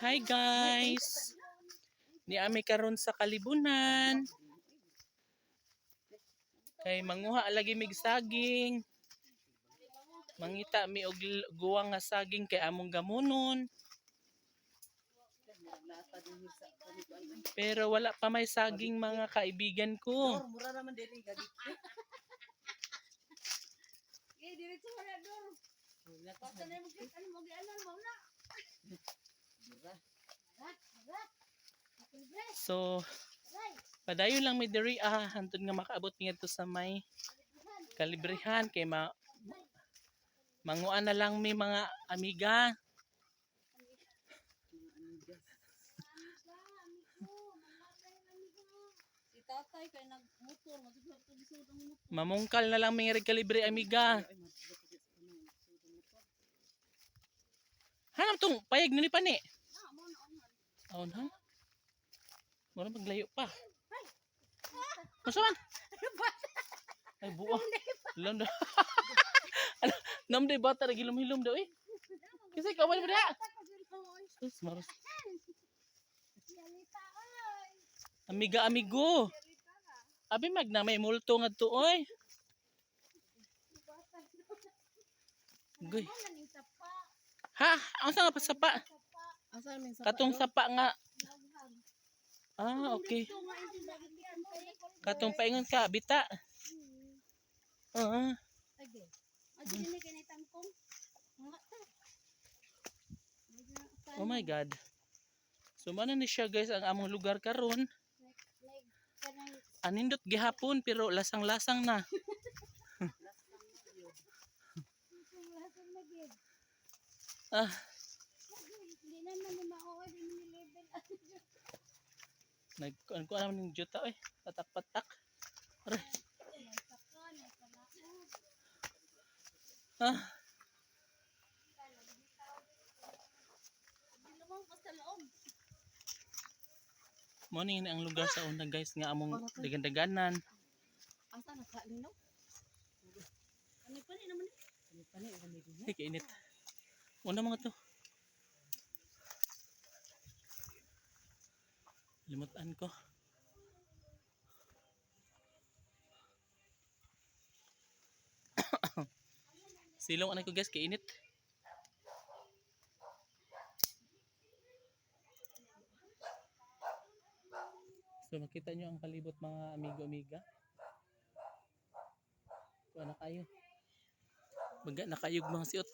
Hi guys. Ni ami karon sa kalibunan. Kay manguha lagi mig saging. Mangita mi og guwang nga saging kay among gamunon. Pero wala pa may saging mga kaibigan ko. Mura naman din gagit. Eh, diretso ka na, Dor. Basta na mo ano mo gianan mo na. Bread, So, padayon lang mi diri ah hantod nga makaabot ngadto sa may kalibrihan kay ma manguan na lang mi mga amiga. Mamungkal na lang mi nga kalibre amiga. Ay, madulot ko sa kanang sudo motor. Hanap tong payag ni pa ni. Na, na onan. Aon ha? Mura maglayo pa. Masuman? Ay buo. Lam daw. Ano, namday bata na gilom-hilom daw eh. Kasi kawan mo diha. Sus. Amiga amigo. Na. Abi magna may multo ngadto oy. Goy. Sapa? Ha? Asa nga pa sapa? Sapa. Asa min sa Katong sapa nga. Ah, okay. Katong paingon ka, bita. Ah, Age. Adi ni kay tangkong. Oh my god. So mana ni siya guys ang among lugar karon. Anindot gihapon pero lasang-lasang na. lahat na. Ah, ni ni nag ano ko naman ng juta oy. Patak-patak. Aray. Ah, Hindi lumang pa sa loob. mo ni ang lugar sa una guys nga among dagan-daganan. Asa na ka lino? Ano pa ni naman? Ano pa ni ano din? Ay, kainit. Una mga to. Limutan ko. Silong anay ko guys, kainit. So makita nyo ang palibot mga amigo-amiga. Kuha na kayo. Baga nakayog mga siot.